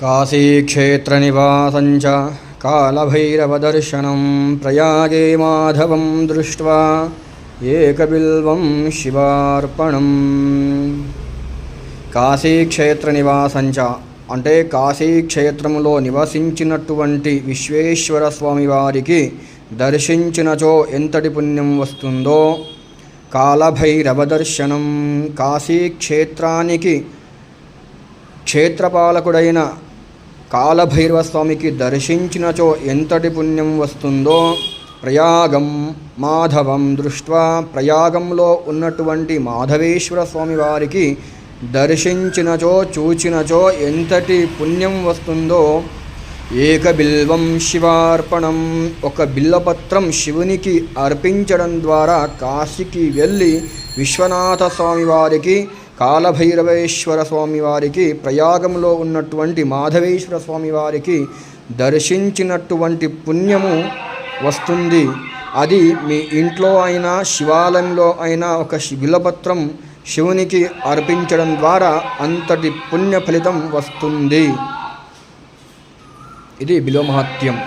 काशीक्षेत्रनिवासं च कालभैरवदर्शनं प्रयागे माधवं दृष्ट्वा एकबिल्वं शिवार्पणम् కాశీక్షేత్ర నివాసంచ అంటే కాశీక్షేత్రములో నివసించినటువంటి విశ్వేశ్వర స్వామి వారికి దర్శించినచో ఎంతటి పుణ్యం వస్తుందో కాలభైరవ దర్శనం కాశీక్షేత్రానికి క్షేత్రపాలకుడైన కాలభైరవ స్వామికి దర్శించినచో ఎంతటి పుణ్యం వస్తుందో ప్రయాగం మాధవం దృష్ట్వా. ప్రయాగంలో ఉన్నటువంటి మాధవేశ్వర స్వామి వారికి దర్శించినచో చూచినచో ఎంతటి పుణ్యం వస్తుందో ఏక బిల్వం శివార్పణం. ఒక బిల్లపత్రం శివునికి అర్పించడం ద్వారా కాశీకి వెళ్ళి విశ్వనాథ స్వామి వారికి కాలభైరవేశ్వర స్వామి వారికి ప్రయాగంలో ఉన్నటువంటి మాధవేశ్వర స్వామి వారికి దర్శించినటువంటి పుణ్యము వస్తుంది. అది మీ ఇంట్లో అయినా శివాలయంలో అయినా ఒక శి- శివునికి అర్పించడం ద్వారా అంతటి పుణ్య ఫలితం వస్తుంది. ఇది బిలోమహత్యం